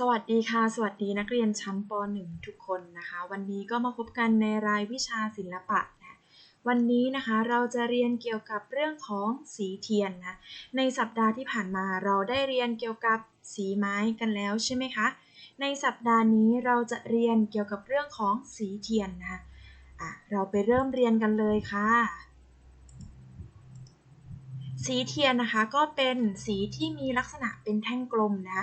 สวัสดีค่ะ สวัสดีนักเรียนชั้นป .1 ทุกคนนะคะ วันนี้ก็มาพบกันในรายวิชาศิลปะนะวันนี้นะคะเราจะเรียนเกี่ยวกับเรื่องของสีเทียนนะในสัปดาห์ที่ผ่านมาเราได้เรียนเกี่ยวกับสีไม้กันแล้วใช่ไหมคะในสัปดาห์นี้เราจะเรียนเกี่ยวกับเรื่องของสีเทียนนะคะเราไปเริ่มเรียนกันเลยค่ะสีเทียนนะคะก็เป็นสีที่มีลักษณะเป็นแท่งกลมนะ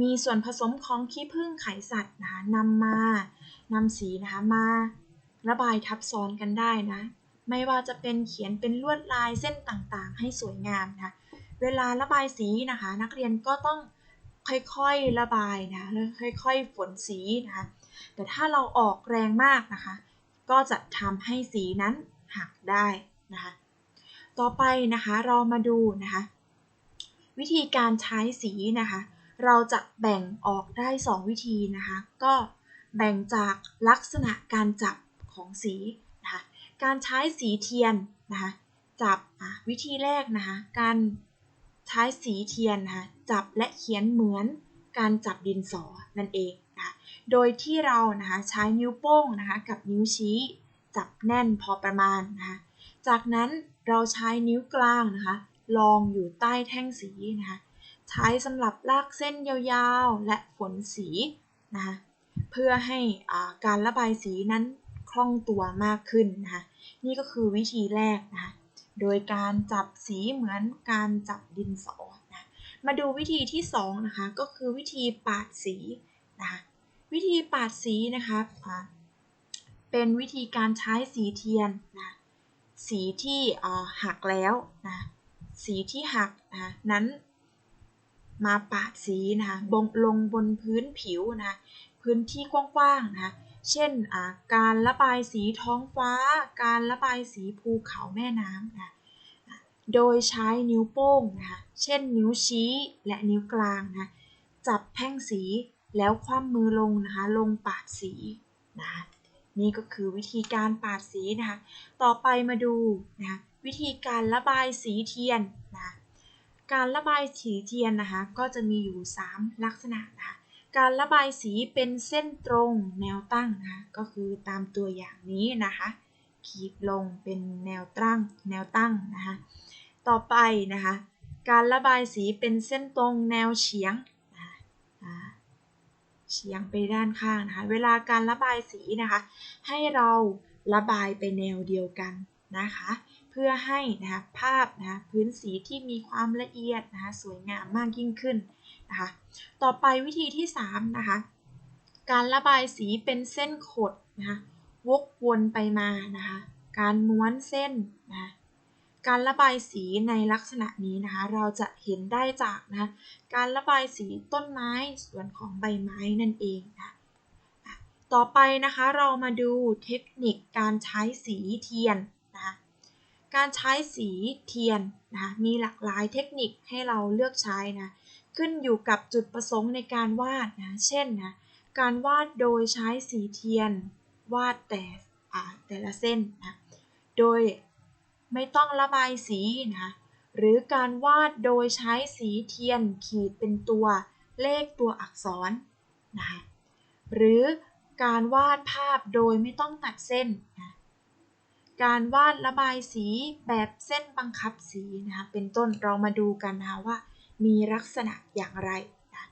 มีส่วนผสมของขี้ผึ้งไขสัตว์นะนำมานำสีนะคะมา ระบายทับซ้อนกันได้นะ ไม่ว่าจะเป็นเขียนเป็นลวดลายเส้นต่างๆ ให้สวยงามนะคะเวลาระบายสีนะคะ นักเรียนก็ต้องค่อยๆระบายนะแล้วค่อยๆฝนสีนะคะแต่ถ้าเราออกแรงมากนะคะ ก็จะทำให้สีนั้นหักได้นะคะต่อไปนะคะเรามาดูนะคะวิธีการใช้สีนะคะ เราจะแบ่งออกได้ 2 วิธีนะคะ ก็แบ่งจากลักษณะการจับของสีนะคะการใช้สีเทียนนะคะจับวิธีแรกนะคะการใช้สีเทียนนะคะจับและเขียนเหมือนการจับดินสอนั่นเองนะคะโดยที่เรานะคะใช้นิ้วโป้งนะคะกับนิ้วชี้จับแน่นพอประมาณนะคะจากนั้นเราใช้นิ้วกลางนะคะลองอยู่ใต้แท่งสีนะคะ ใช้สำหรับลากเส้นยาวๆ และฝนสีนะคะเพื่อให้การระบายสีนั้นคล่องตัวมากขึ้นนะคะนี่ก็คือวิธีแรกนะคะโดยการจับสีเหมือนการจับดินสอนะมาดูวิธีที่2นะคะก็คือวิธีปาดสีนะคะวิธีปาดสีนะคะเป็นวิธีการใช้สีเทียนนะสีที่หักแล้วนะสีที่หักนะนั้น มาปาดสีนะคะบงลงบนพื้นผิวนะพื้นที่กว้างๆนะคะเช่นการระบายสีท้องฟ้า การระบายสีภูเขาแม่น้ำนะโดยใช้นิ้วโป้งนะคะเช่นนิ้วชี้และนิ้วกลางนะจับแท่งสีแล้วคว่ำมือลงนะคะลงปาดสีนะนี่ก็คือวิธีการปาดสีนะคะต่อไปมาดูนะคะวิธีการระบายสีเทียนนะ การระบายสีเทียนนะคะก็จะมีอยู่ 3 ลักษณะนะคะการระบายสีเป็นเส้นตรงแนวตั้งนะคะก็คือตามตัวอย่างนี้นะคะขีดลงเป็นแนวตั้งแนวตั้งนะคะต่อไปนะคะการระบายสีเป็นเส้นตรงแนวเฉียงนะะเฉียงไปด้านข้างนะคะเวลาการระบายสีนะคะให้เราระบายไปแนวเดียวกันนะคะ พื่อให้นะคะภาพนะคะพื้นสีที่มีความละเอียดนะคะสวยงามมากยิ่งขึ้นนะคะต่อไปวิธีที่3นะคะการระบายสีเป็นเส้นขดนะคะวกวนไปมานะคะการม้วนเส้นนะการระบายสีในลักษณะนี้นะคะ เราจะเห็นได้จากนะการระบายสีต้นไม้ส่วนของใบไม้นั่นเองนะต่อไปนะคะเรามาดูเทคนิคการใช้สีเทียน การใช้สีเทียนนะคะมีหลากหลายเทคนิคให้เราเลือกใช้นะขึ้นอยู่กับจุดประสงค์ในการวาดนะเช่นนะการวาดโดยใช้สีเทียน วาดแต่แต่ละเส้นนะโดยไม่ต้องระบายสีนะหรือการวาดโดยใช้สีเทียนขีดเป็นตัวเลขตัวอักษรนะคะหรือการวาดภาพโดยไม่ต้องตัดเส้นนะ การวาดระบายสีแบบเส้นบังคับสีนะคะเป็นต้นเรามาดูกันนะคะว่า มีลักษณะอย่างไรนะ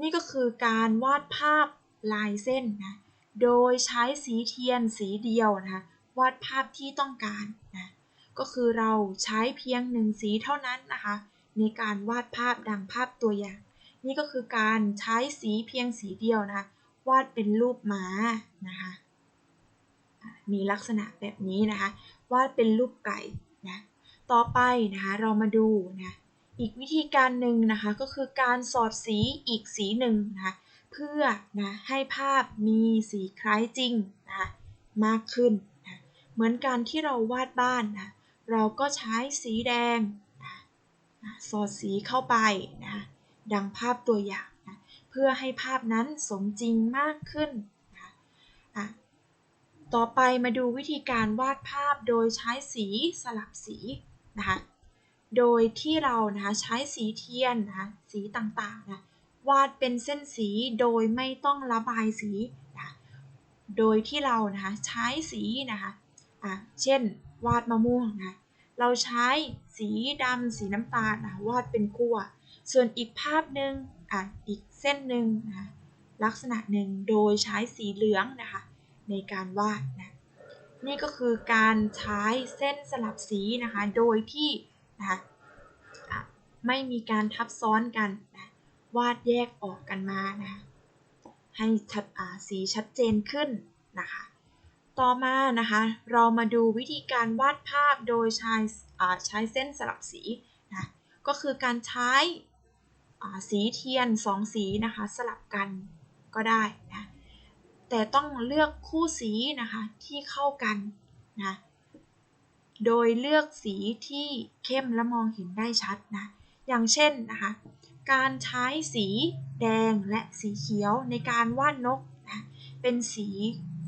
นี่ก็คือการวาดภาพลายเส้นนะโดยใช้สีเทียนสีเดียวนะคะวาดภาพที่ต้องการนะก็คือเราใช้เพียงหนึ่งสีเท่านั้นนะคะในการวาดภาพดังภาพตัวอย่าง นี่ก็คือการใช้สีเพียงสีเดียวนะคะวาดเป็นรูปม้านะคะ มีลักษณะแบบนี้นะคะวาดเป็นรูปไก่นะต่อไปนะคะเรามาดูนะอีกวิธีการหนึ่งนะคะก็คือการสอดสีอีกสีหนึ่งนะคะเพื่อนะให้ภาพมีสีคล้ายจริงนะคะมากขึ้นนะเหมือนการที่เราวาดบ้านนะเราก็ใช้สีแดงนะสอดสีเข้าไปนะดังภาพตัวอย่างนะเพื่อให้ภาพนั้นสมจริงมากขึ้นนะะ ต่อไปมาดูวิธีการวาดภาพโดยใช้สีสลับสีนะคะ โดยที่เรานะคะใช้สีเทียนนะคะสีต่างๆนะวาดเป็นเส้นสีโดยไม่ต้องระบายสีนะโดยที่เรานะคะใช้สีนะคะอะเช่น วาดมะม่วงนะเราใช้สีดำสีน้ำตาลนะวาดเป็นกั้วส่วนอีกภาพหนึ่งอะอีกเส้นหนึ่งนะลักษณะหนึ่งโดยใช้สีเหลืองนะคะ ในการวาดนะนี่ก็คือการใช้เส้นสลับสีนะคะโดยที่นะคะไม่มีการทับซ้อนกันนะวาดแยกออกกันมานะให้ชัดสีชัดเจนขึ้นนะคะต่อมานะคะเรามาดูวิธีการวาดภาพโดยใช้ใช้เส้นสลับสีนะก็คือการใช้สีเทียนสองสีนะคะสลับกันก็ได้นะ แต่ต้องเลือกคู่สีนะคะที่เข้ากันนะโดยเลือกสีที่เข้มและมองเห็นได้ชัดนะอย่างเช่นนะคะการใช้สีแดงและสีเขียวในการวาดนกนะเป็นสี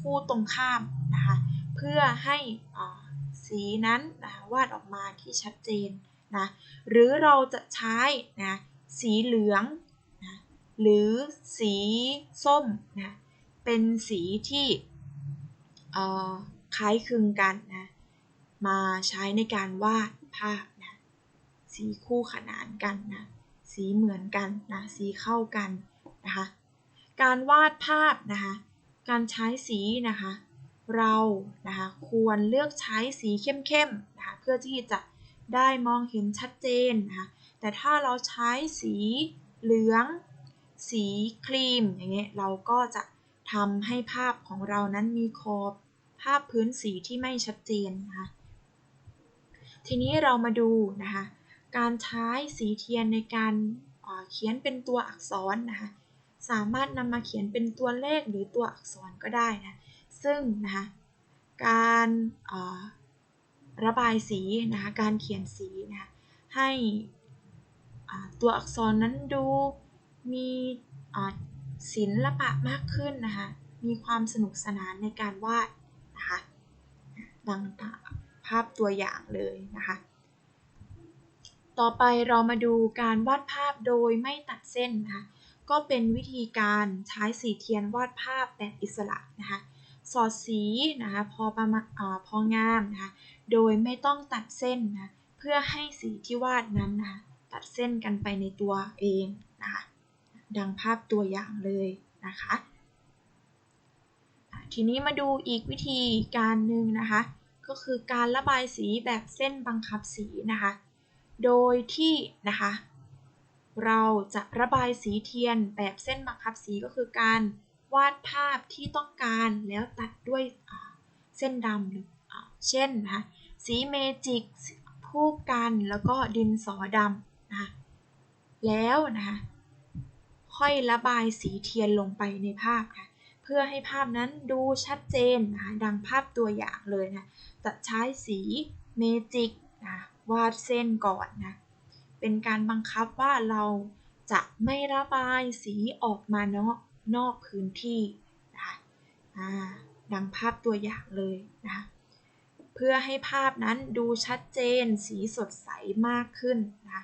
คู่ตรงข้ามนะคะเพื่อให้สีนั้นนะวาดออกมาที่ชัดเจนนะหรือเราจะใช้นะสีเหลืองนะหรือสีส้มนะ เป็นสีที่คล้ายคลึงกันนะมาใช้ในการวาดภาพนะสีคู่ขนานกันนะสีเหมือนกันนะสีเข้ากันนะคะการวาดภาพนะคะการใช้สีนะคะเรานะคะควรเลือกใช้สีเข้มๆนะคะเพื่อที่จะได้มองเห็นชัดเจนนะคะแต่ถ้าเราใช้สีเหลือง สีครีมอย่างเงี้ยเราก็จะ ทำให้ภาพของเรานั้นมีขอบภาพพื้นสีที่ไม่ชัดเจนนะคะทีนี้เรามาดูนะคะการใช้สีเทียนในการเขียนเป็นตัวอักษรนะคะสามารถนำมาเขียนเป็นตัวเลขหรือตัวอักษรก็ได้นะซึ่งนะคะการระบายสีนะคะการเขียนสีนะคะให้ตัวอักษรนั้นดูมี ศิลปะมากขึ้นนะคะ มีความสนุกสนานในการวาดนะคะดังภาพตัวอย่างเลยนะคะ ต่อไปเรามาดูการวาดภาพโดยไม่ตัดเส้นนะคะ ก็เป็นวิธีการใช้สีเทียนวาดภาพแบบอิสระนะคะ สอดสีนะคะพอประมาณพองามนะคะ โดยไม่ต้องตัดเส้นนะ เพื่อให้สีที่วาดนั้นนะคะตัดเส้นกันไปในตัวเองนะคะ ดังภาพตัวอย่างเลยนะคะทีนี้มาดูอีกวิธีการหนึ่งนะคะ ก็คือการระบายสีแบบเส้นบังคับสีนะคะ โดยที่นะคะ เราจะระบายสีเทียนแบบเส้นบังคับสีก็คือการวาดภาพที่ต้องการแล้วตัดด้วยเส้นดำหรือเช่นนะคะสีเมจิกคู่กันแล้วก็ดินสอดำนะแล้วนะคะ ค่อยระบายสีเทียนลงไปในภาพนะเพื่อให้ภาพนั้นดูชัดเจนนะดังภาพตัวอย่างเลยนะจะใช้สีเมจิกนะวาดเส้นก่อนนะเป็นการบังคับว่าเราจะไม่ระบายสีออกมานอกนอกพื้นที่นะคะดังภาพตัวอย่างเลยนะคะเพื่อให้ภาพนั้นดูชัดเจนสีสดใสมากขึ้นนะ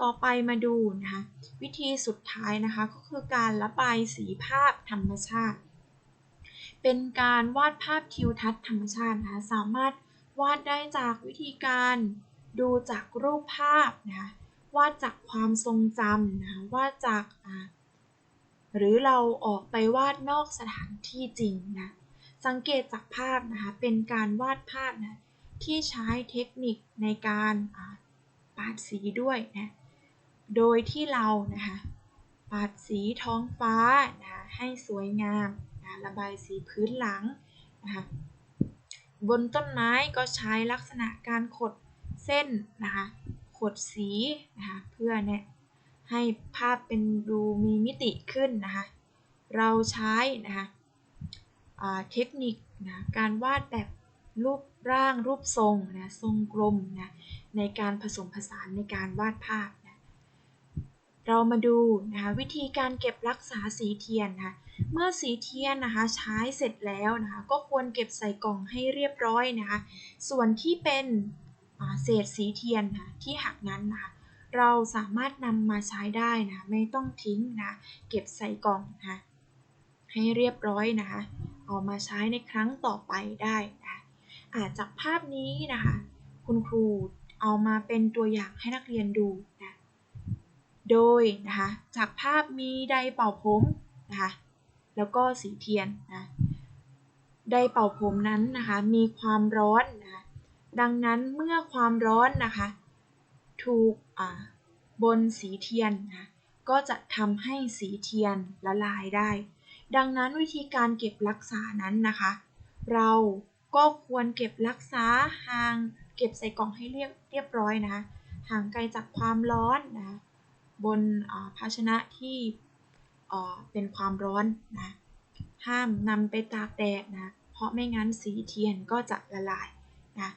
ต่อไปมาดูนะคะวิธีสุดท้ายนะคะก็คือการระบายสีภาพธรรมชาติ เป็นการวาดภาพทิวทัศน์ธรรมชาตินะคะสามารถวาดได้จากวิธีการดูจากรูปภาพนะคะวาดจากความทรงจำนะวาดจากหรือเราออกไปวาดนอกสถานที่จริงนะสังเกตจากภาพนะคะเป็นการวาดภาพนะที่ใช้เทคนิคในการปาดสีด้วยนะ โดยที่เรานะคะปาดสีท้องฟ้านะให้สวยงามนะระบายสีพื้นหลังนะคะบนต้นไม้ก็ใช้ลักษณะการขดเส้นนะคะขดสีนะคะเพื่อเนี่ยให้ภาพเป็นดูมีมิติขึ้นนะคะเราใช้นะคะเทคนิคนะการวาดแบบรูปร่างรูปทรงนะทรงกลมนะในการผสมผสานในการวาดภาพ เรามาดูนะคะวิธีการเก็บรักษาสีเทียนนะคะเมื่อสีเทียนนะคะใช้เสร็จแล้วนะคะก็ควรเก็บใส่กล่องให้เรียบร้อยนะคะส่วนที่เป็นเศษสีเทียนนะที่หักนั้นนะคะเราสามารถนำมาใช้ได้นะไม่ต้องทิ้งนะเก็บใส่กล่องนะให้เรียบร้อยนะคะเอามาใช้ในครั้งต่อไปได้นะอาจจากภาพนี้นะคะคุณครูเอามาเป็นตัวอย่างให้นักเรียนดูนะ โดยนะคะจากภาพมีไดเป่าผมนะคะแล้วก็สีเทียนนะไดเป่าผมนั้นนะคะมีความร้อนนะดังนั้นเมื่อความร้อนนะคะถูกบนสีเทียนนะก็จะทำให้สีเทียนละลายได้ ดังนั้นวิธีการเก็บรักษานั้นนะคะ เราก็ควรเก็บรักษาห่าง เก็บใส่กล่องให้เรียบเรียบร้อยนะคะห่างไกลจากความร้อนนะ บนภาชนะที่เป็นความร้อนนะห้ามนำไปตากแดดนะเพราะไม่งั้นสีเทียนก็จะละลายนะ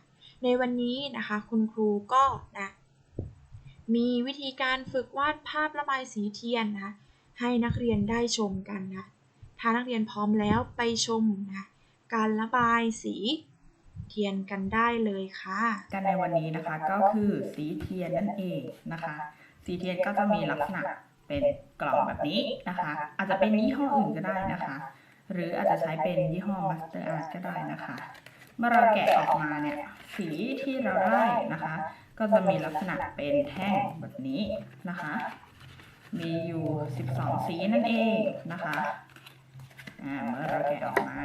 ในวันนี้นะคะคุณครูก็นะมีวิธีการฝึกวาดภาพระบายสีเทียนนะให้นักเรียนได้ชมกันนะถ้านักเรียนพร้อมแล้วไปชมนะการระบายสีเทียนกันได้เลยค่ะ กันในวันนี้นะคะก็คือสีเทียนนั่นเองนะคะ สีเทียนก็จะมีลักษณะเป็นกล่องแบบนี้นะคะ อาจจะเป็นยี่ห้ออื่นก็ได้นะคะ หรืออาจจะใช้เป็นยี่ห้อมัสเตอร์อาร์ก็ได้นะคะ เมื่อเราแกะออกมาเนี่ยสีที่เราได้นะคะ ก็จะมีลักษณะเป็นแท่งแบบนี้นะคะ มีอยู่ 12 สีนั่นเองนะคะเมื่อเราแกะออกมา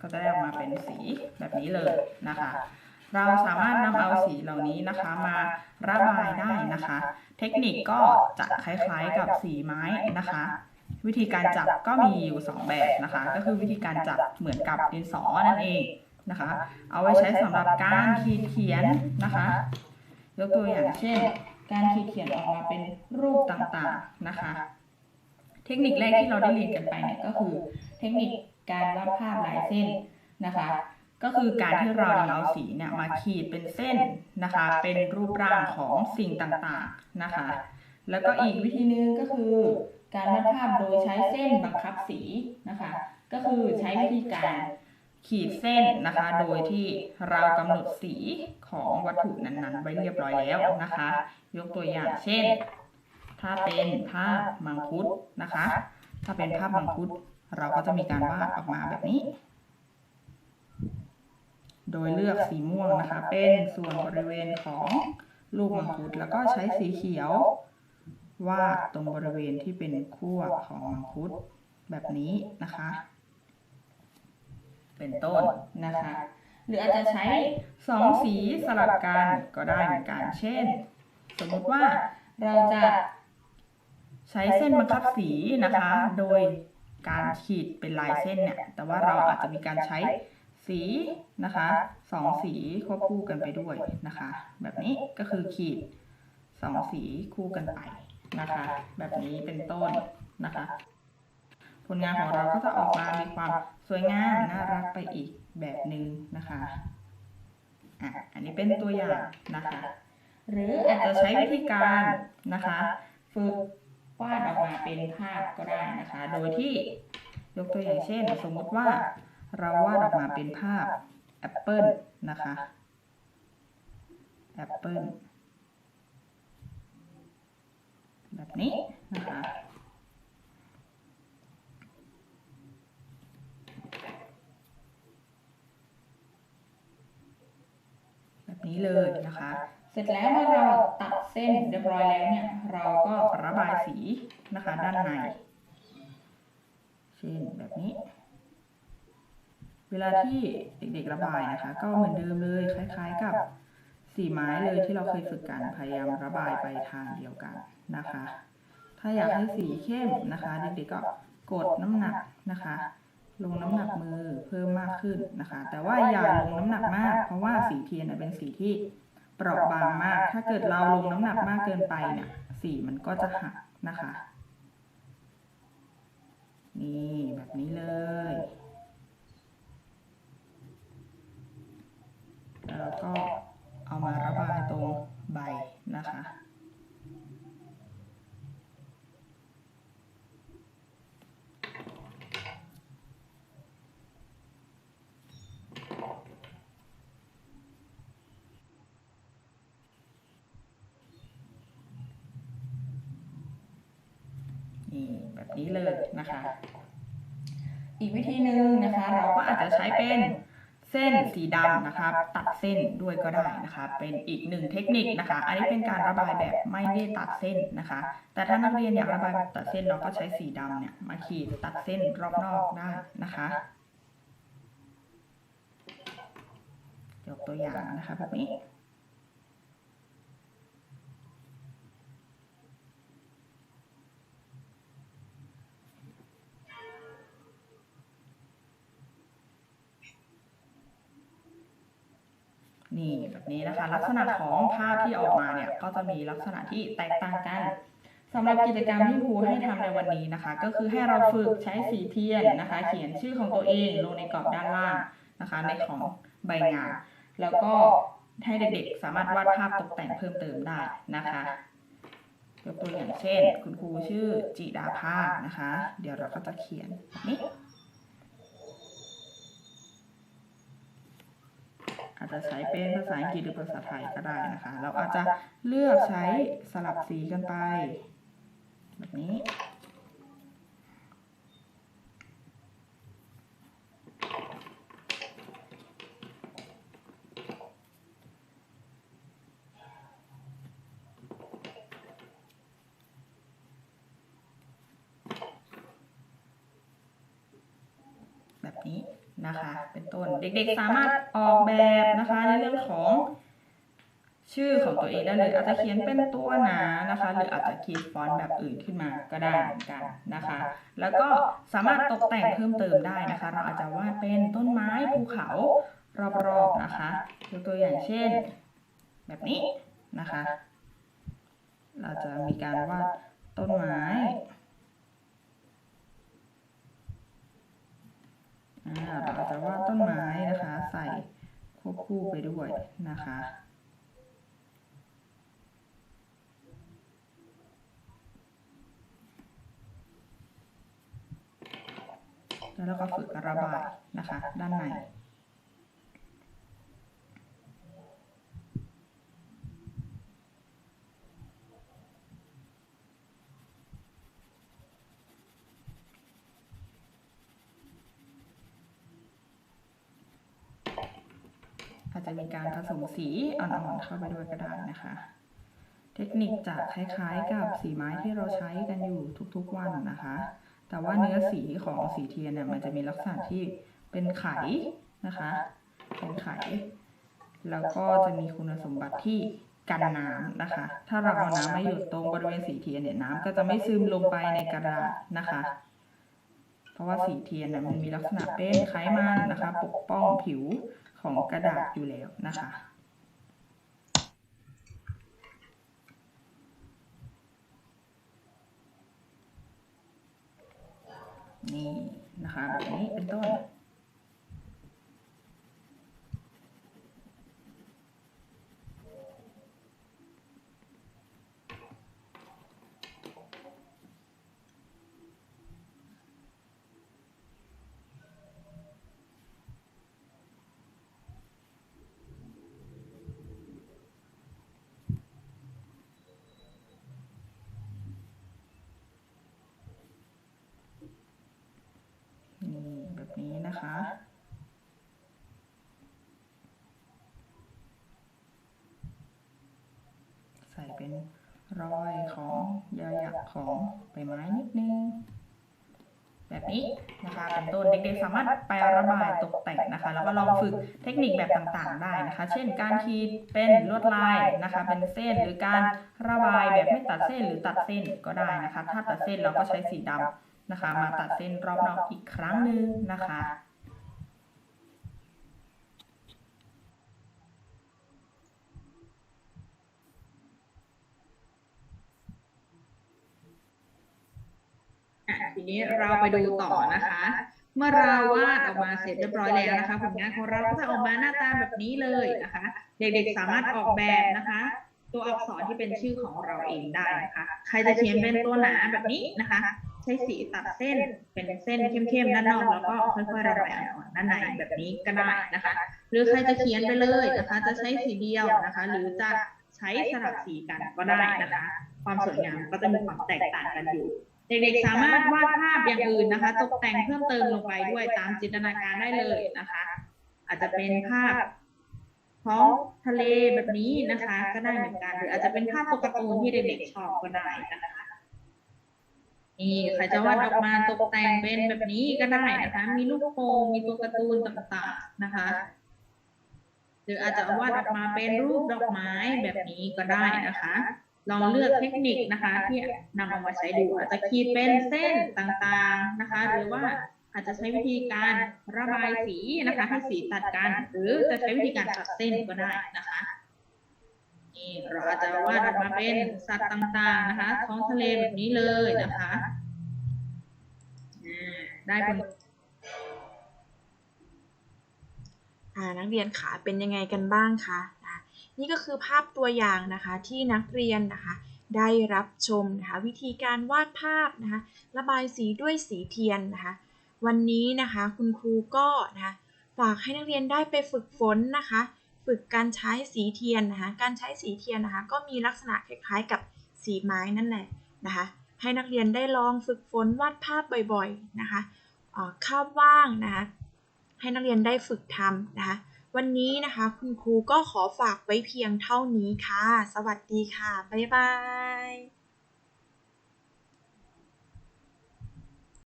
ก็จะได้ออกมาเป็นสีแบบนี้เลยนะคะ เราสามารถนำเอาสีเหล่านี้นะคะมาระบายได้นะคะ เทคนิคก็จะคล้ายๆกับสีไม้นะคะ วิธีการจับก็มีอยู่ 2 แบบนะคะ ก็คือวิธีการจับเหมือนกับดินสอนั่นเองนะคะ เอาไว้ใช้สำหรับการขีดเขียนนะคะยกตัวอย่างเช่น การขีดเขียนออกมาเป็นรูปต่างๆนะคะ เทคนิคแรกที่เราได้เรียนกันไปเนี่ยก็คือ เทคนิคการวาดภาพลายเส้นนะคะ ก็คือการที่เราเอาสีเนี่ยมาขีดเป็นเส้นนะคะ เป็นรูปร่างของสิ่งต่างๆนะคะ แล้วก็อีกวิธีนึงก็คือ การวาดภาพโดยใช้เส้นบังคับสีนะคะ ก็คือใช้วิธีการขีดเส้นนะคะ โดยที่เรากำหนดสีของวัตถุนั้นๆ ไว้เรียบร้อยแล้วนะคะ ยกตัวอย่างเช่น ถ้าเป็นภาพมังคุดนะคะ ถ้าเป็นภาพมังคุดเราก็จะมีการวาดออกมาแบบนี้ โดยเลือกสีม่วงนะคะ เป็นส่วนบริเวณของลูกมังคุดแล้วก็ใช้สีเขียววาดตรงบริเวณที่เป็นขั้วของมังคุดแบบนี้นะคะ เป็นต้นนะคะ หรืออาจจะใช้สองสีสลับกันก็ได้เหมือนกันเช่น สมมติว่าเราจะใช้เส้นบังคับสีนะคะ โดยการขีดเป็นลายเส้นเนี่ย แต่ว่าเราอาจจะมีการใช้ สีนะคะสองสีควบคู่กันไปด้วยนะคะ แบบนี้ก็คือขีดสองสีคู่กันไปนะคะ แบบนี้เป็นต้นนะคะ ผลงานของเราก็จะออกมามีความสวยงามน่ารักไปอีกแบบหนึ่งนะคะอะอันนี้เป็นตัวอย่างนะคะ หรืออาจจะใช้วิธีการนะคะฝึกวาดออกมาเป็นภาพก็ได้นะคะ โดยที่ยกตัวอย่างเช่น สมมติว่า เราวาดออกมาเป็นภาพแอปเปิลนะคะแอปเปิลแบบนี้นะคะแบบนี้เลยนะคะ เสร็จแล้วเมื่อเราตัดเส้นเรียบร้อยแล้วเนี่ย เราก็ระบายสีนะคะด้านใน เช่นแบบนี้ เวลาที่เด็กๆระบายนะคะ ก็เหมือนเดิมเลยคล้าย ๆ กับสีไม้เลยที่เราเคยฝึกกันพยายามระบายไปทางเดียวกันนะคะ ถ้าอยากให้สีเข้มนะคะ เด็กๆก็กดน้ำหนักนะคะ ลงน้ำหนักมือเพิ่มมากขึ้นนะคะ แต่ว่าอย่าลงน้ำหนักมาก เพราะว่าสีเทียนเป็นสีที่เปราะบางมาก ถ้าเกิดเราลงน้ำหนักมากเกินไปเนี่ยสีมันก็จะหักนะคะ นี่แบบนี้เลย แล้วก็เอามาระบายตรงใบนะคะนี่แบบนี้เลยนะคะ อีกวิธีหนึ่งนะคะ เราก็อาจจะใช้เป็น เส้นสีดำนะคะ ตัดเส้นด้วยก็ได้นะคะ เป็นอีกหนึ่งเทคนิคนะคะ อันนี้เป็นการระบายแบบไม่ได้ตัดเส้นนะคะ แต่ถ้านักเรียนอยากระบายแบบตัดเส้นเราก็ใช้สีดำเนี่ยมาขีดตัดเส้นรอบนอกได้นะคะยกตัวอย่างนะคะแบบนี้ นี่แบบนี้นะคะ ลักษณะของภาพที่ออกมาเนี่ยก็จะมีลักษณะที่แตกต่างกันสำหรับกิจกรรมที่ครูให้ทำในวันนี้นะคะ ก็คือให้เราฝึกใช้สีเทียนนะคะ เขียนชื่อของตัวเองลงในกรอบด้านล่างนะคะ ในของใบงานแล้วก็ให้เด็กๆ สามารถวาดภาพตกแต่งเพิ่มเติมได้นะคะยกตัวอย่างเช่น คุณครูชื่อจิดาภานะคะ เดี๋ยวเราก็จะเขียนนี้ อาจจะใช้เป็นภาษาอังกฤษหรือภาษาไทยก็ได้นะคะ เราอาจจะเลือกใช้สลับสีกันไป แบบนี้ แบบนี้นะคะ เด็กๆ สามารถออกแบบนะคะในเรื่องของชื่อของตัวเองได้เลยอาจจะเขียนเป็นตัวหนานะคะ หรืออาจจะขีดฟอนต์แบบอื่นขึ้นมาก็ได้เหมือนกันนะคะ แล้วก็สามารถตกแต่งเพิ่มเติมได้นะคะ เราอาจจะวาดเป็นต้นไม้ภูเขารอบๆนะคะยกตัวอย่างเช่น แบบนี้นะคะ เราจะมีการวาดต้นไม้ อ่า เราอาจจะวาดต้นไม้นะคะ ใส่ควบคู่ไปด้วยนะคะแล้วเราก็ฝึกระบายนะคะ ด้านใน จะมีการผสมสีอ่อนๆเข้าไปด้วยก็ได้นะคะ เทคนิคจะคล้ายๆ กับสีไม้ที่เราใช้กันอยู่ทุกๆวันนะคะ แต่ว่าเนื้อสีของสีเทียนเนี่ยมันจะมีลักษณะที่เป็นไขนะคะ เป็นไข แล้วก็จะมีคุณสมบัติที่กันน้ำนะคะ ถ้าเราเอาน้ำมาหยดตรงบริเวณสีเทียนเนี่ยน้ำก็จะไม่ซึมลงไปในกระดาษนะคะ เพราะว่าสีเทียนเนี่ยมันมีลักษณะเป็นไขมันนะคะ ปกป้องผิว ของกระดาษอยู่แล้วนะคะ นี่นะคะแบบนี้เป็นต้นแบบนี้นะคะ ใส่ เป็นรอยของยาหยักของใบไม้นิดนึงแบบนี้นะคะเป็นต้นเด็กๆสามารถไประบายตกแต่งนะคะ แล้วก็ลองฝึกเทคนิคแบบต่างๆ ได้นะคะ เช่นการขีดเป็นลวดลายนะคะ เป็นเส้นหรือการระบายแบบไม่ตัดเส้นหรือตัดเส้นก็ได้นะคะ ถ้าตัดเส้นเราก็ใช้สีดำนะคะ มาตัดเส้นรอบนอกอีกครั้งหนึ่งนะคะ อะทีนี้เราไปดูต่อนะคะ เมื่อเราวาดออกมาเสร็จเรียบร้อยแล้วนะคะผลงานของเราก็จะออกมาหน้าตาแบบนี้เลยนะคะ เด็กๆสามารถออกแบบนะคะ ตัวอักษรที่เป็นชื่อของเราเองได้นะคะใครจะเขียนเป็นตัวหนาแบบนี้นะคะ ใช้สีตัดเส้นเป็นเส้นเข้มๆด้านนอกแล้วก็ค่อยๆระบายออนๆด้านในแบบนี้ก็ได้นะคะ หรือใครจะเขียนไปเลยนะคะ จะใช้สีเดียวนะคะ หรือจะใช้สลับสีกันก็ได้นะคะ ความสวยงามก็จะมีความแตกต่างกันอยู่ เด็กๆสามารถวาดภาพอย่างอื่นนะคะ ตกแต่งเพิ่มเติมลงไปด้วยตามจินตนาการได้เลยนะคะ อาจจะเป็นภาพท้องทะเลแบบนี้นะคะ ก็ได้เหมือนกันหรืออาจจะเป็นภาพตัวการ์ตูนที่เด็กๆชอบก็ได้นะคะนี่ใครจะวาดออกมาตกแต่งเป็นแบบนี้ก็ได้นะคะ มีลูกโป่งมีตัวการ์ตูนต่างๆนะคะ หรืออาจจะวาดออกมาเป็นรูปดอกไม้แบบนี้ก็ได้นะคะ ลองเลือกเทคนิคนะคะที่นำเอามาใช้ดูอาจจะขีดเป็นเส้นต่างๆนะคะ หรือว่าอาจจะใช้วิธีการระบายสีนะคะให้สีตัดกันหรือจะใช้วิธีการตัดเส้นก็ได้นะคะนี่เราอาจจะวาดออกมาเป็นสัตว์ต่างๆนะคะ ท้องทะเลแบบนี้เลยนะคะอ่าได้ผลอ่านักเรียนขาเป็นยังไงกันบ้างคะ นี่ก็คือภาพตัวอย่างนะคะที่นักเรียนนะคะได้รับชมนะคะวิธีการวาดภาพนะคะระบายสีด้วยสีเทียนนะคะวันนี้นะคะคุณครูก็นะคะฝากให้นักเรียนได้ไปฝึกฝนนะคะฝึกการใช้สีเทียนนะคะการใช้สีเทียนนะคะก็มีลักษณะคล้ายๆกับสีไม้นั่นแหละนะคะให้นักเรียนได้ลองฝึกฝนวาดภาพบ่อยๆนะคะคาบว่างนะคะให้นักเรียนได้ฝึกทำนะคะ วันนี้นะคะคุณครูก็ขอฝากไว้เพียงเท่านี้ค่ะ สวัสดีค่ะ บ๊ายบาย